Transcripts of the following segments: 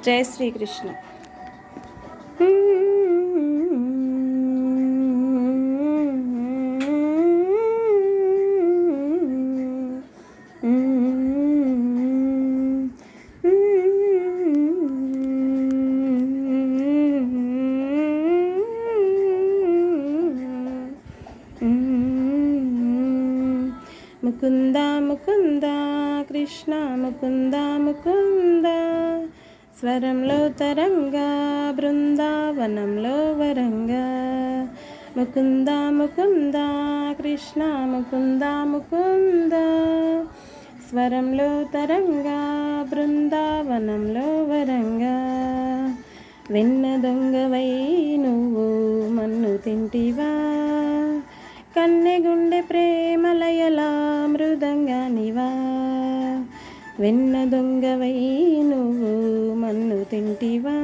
జై శ్రీకృష్ణ. ముకుంద ముకుంద కృష్ణ ముకుంద ముకుంద స్వరంలో తరంగా బృందావనంలో వరంగా. ముకుంద ముకుంద కృష్ణ ముకుంద ముకుంద. స్వరంలో తరంగా బృందావనంలో వరంగా. వెన్న దొంగవై నువ్వు మన్ను తింటివా? కన్నెగుండె ప్రేమలయలా మృదంగా నివా వెన్న దొంగవై నువ్వు మన్ను తింటివా?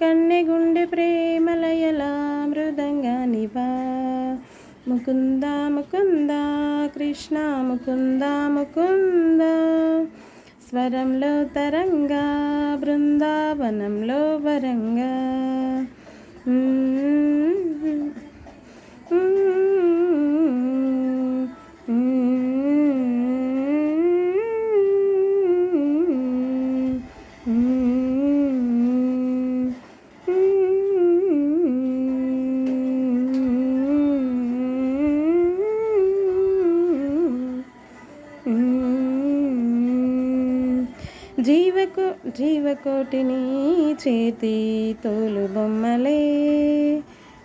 కన్నెగుండె ప్రేమలయలా మృదంగా నివా? ముకుంద ముకుంద కృష్ణ ముకుంద ముకుంద. స్వరంలో తరంగా బృందావనంలో వరంగా. జీవకు జీవకోటిని చేతి తోలు బొమ్మలే.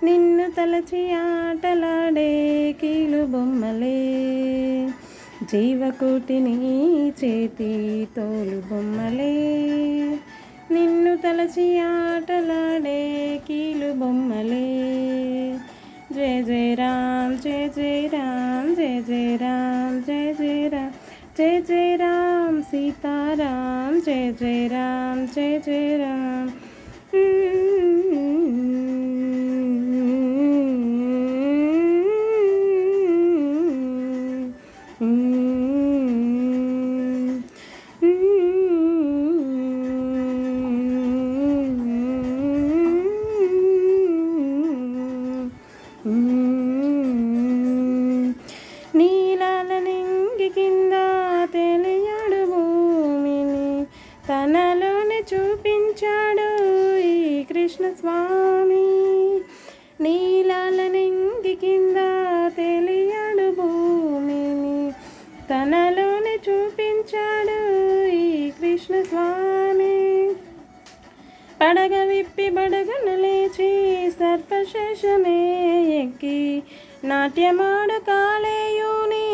నిన్ను తలచి ఆటలాడే కీలు బొమ్మలే. జీవకోటిని చేతి తోలు బొమ్మలే. నిన్ను తలచి ఆటలాడే కీలు బొమ్మలే. జయ జయ రామ్ జయ జయ రామ్ జయ జయ రామ్ జయ జయ రామ్ జయ జయ రామ్. સીતારામ જય જય રામ જય જય રામ. చూపించాడు ఈ కృష్ణ స్వామి నీలాల నింగి కింద తెలియడు భూమిని. తనలోనే చూపించాడు ఈ కృష్ణ స్వామి పడగ విప్పి బడగను లేచి సర్పశేషమే ఎక్కి నాట్యమాడు కాలేయుని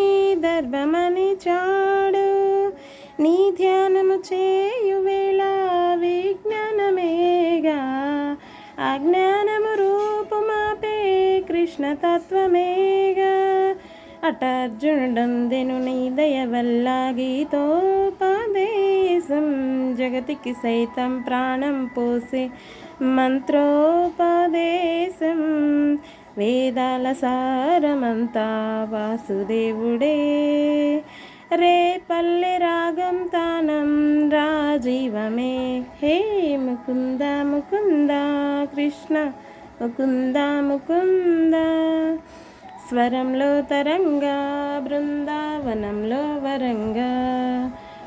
దర్భమని చాడు నీ ధ్యానము చే అజ్ఞానము రూపమాపే కృష్ణతత్వమేగా అటార్జునుడందెను నీ దయ వల్ల గీతోపదేశం జగతికి సైతం ప్రాణం పోసే మంత్రోపదేశం. వేదాల సారమంతా వాసుదేవుడే. రే పల్లె రాగం తానం జీవమే. హే ముకుంద ముకుంద కృష్ణ ముకుంద ముకుంద. స్వరంలో తరంగా బృందావనంలో వరంగా.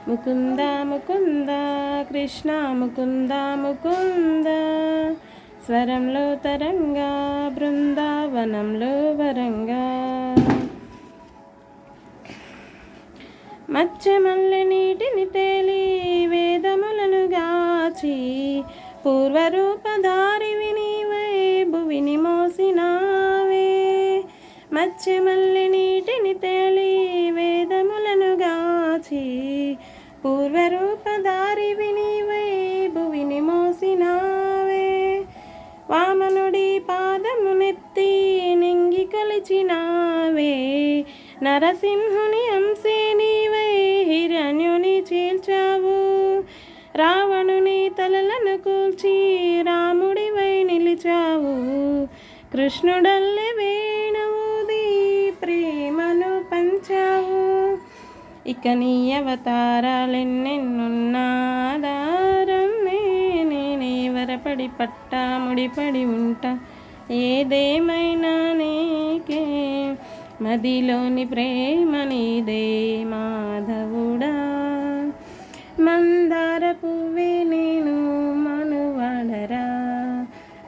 ముకుంద ముకుంద కృష్ణ ముకుంద ముకుంద. స్వరంలో తరంగా బృందావనంలో వరంగా. మత్స్యమల్లె నీటిని తేలి పూర్వరూపధారి వినివై భువిని మోసినావే. మత్స్యమల్లి నీటిని తేలి వేదములను గాచి పూర్వరూపధారి వినివై భువిని మోసినావే. వామనుడి పాదమునెత్తి నింగి కొలిచినావే. నరసింహుని అంశే నీవై హిరణ్యుని చీల్చావు. రావణు తలలను కూల్చి రాముడివై నిలిచావు. కృష్ణుడల్లె వేణువుది ప్రేమను పంచావు. ఇక నీ అవతారాలెన్నెన్నున్నాదారం? వరపడి పట్టా ముడిపడి ఉంటా. ఏదేమైనా నీకే మదిలోని ప్రేమ నీదే మాధవుడా. మందా